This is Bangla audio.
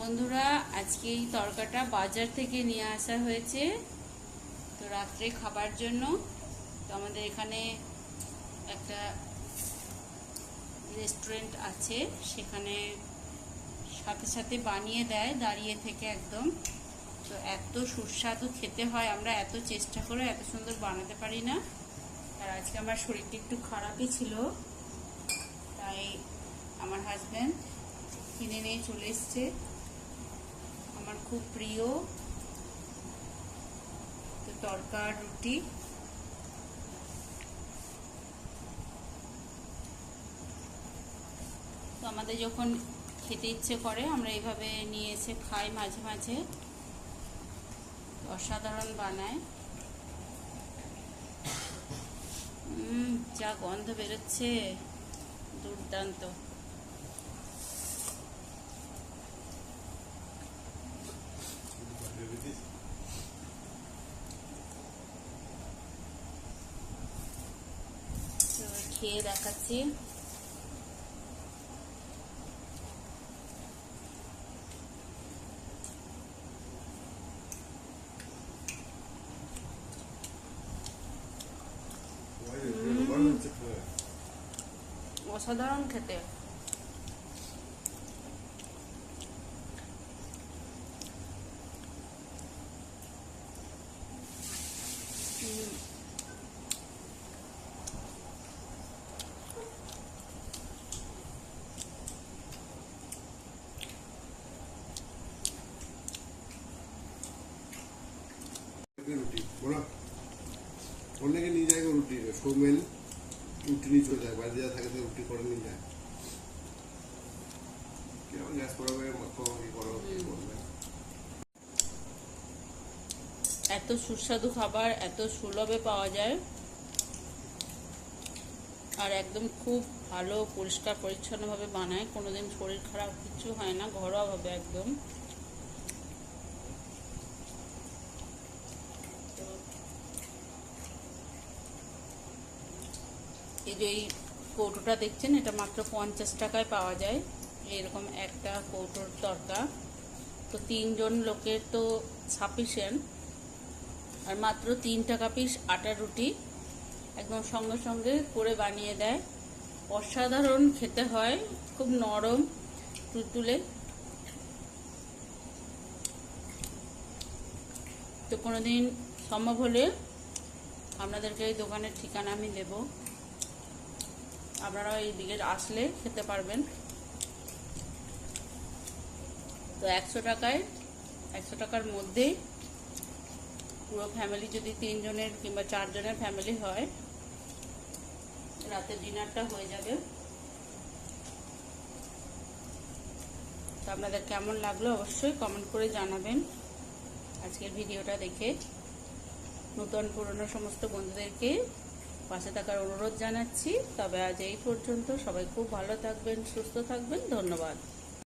বন্ধুরা, আজকে এই তরকাটা বাজার থেকে নিয়ে আসা হয়েছে। তো রাত্রে খাবার জন্য তো আমাদের এখানে একটা রেস্টুরেন্ট আছে, সেখানে সাথে সাথে বানিয়ে দেয়, দাঁড়িয়ে থেকে একদম। তো এত সুস্বাদু খেতে হয়, আমরা এত চেষ্টা করে এত সুন্দর বানাতে পারি না। আর আজকে আমার শরীরটা একটু খারাপই ছিল, তাই আমার হাজব্যান্ড কিনে নিয়ে চলে এসছে। খুব প্রিয়। তো তরকার রুটি। তো আমাদের যখন খেতে ইচ্ছে করে, আমরা এইভাবে নিয়ে এসে খাই মাঝে মাঝে। অসাধারণ বানায়। যা গন্ধ বেরোচ্ছে, দুর্দান্ত তো খেয়ে দেখাচ্ছি অসাধারণ খেতে রুটি বলো। অনেকে নিয়ে যায় রুটি সৌমেন রুটি নিয়ে চলে যায়। বাড়িতে যা থাকে তো রুটি করে নিয়ে যায়। গ্যাস করাবে মাখামাখি করো কি করবে? এত সুস্বাদু খাবার এত সুলভে পাওয়া যায়। আর একদম খুব ভালো পরিষ্কার পরিচ্ছন্নভাবে বানায়। কোনোদিন শরীর খারাপ কিছু হয় না ঘরোয়াভাবে একদম তো এই যে এই কৌটোটা দেখছেন, এটা মাত্র পঞ্চাশ টাকায় পাওয়া যায়। এরকম একটা কৌটোর তরকা তো তিনজন লোকের তো সাফিসিয়েন্ট। আর মাত্র তিন টাকা পিস আটা রুটি একদম সঙ্গে সঙ্গে করে বানিয়ে দেয়। অসাধারণ খেতে হয়, খুব নরম তুলতুলে। তো কোনোদিন সম্ভব হলে আপনাদেরকে এই দোকানের ঠিকানা আমি দেব। আপনারা এই দিকে আসলে খেতে পারবেন। তো একশো টাকায়, একশো টাকার মধ্যেই পুরো ফ্যামিলি যদি তিনজনের কিংবা চারজনের ফ্যামিলি হয় রাতের ডিনারটা হয়ে যাবে। তো আপনাদের কেমন লাগল অবশ্যই কমেন্ট করে জানাবেন। আজকের ভিডিওটা দেখে নতুন পুরনো সমস্ত বন্ধুদেরকে পাশে থাকার অনুরোধ জানাচ্ছি। তবে আজ এই পর্যন্ত সবাই খুব ভালো থাকবেন, সুস্থ থাকবেন। ধন্যবাদ।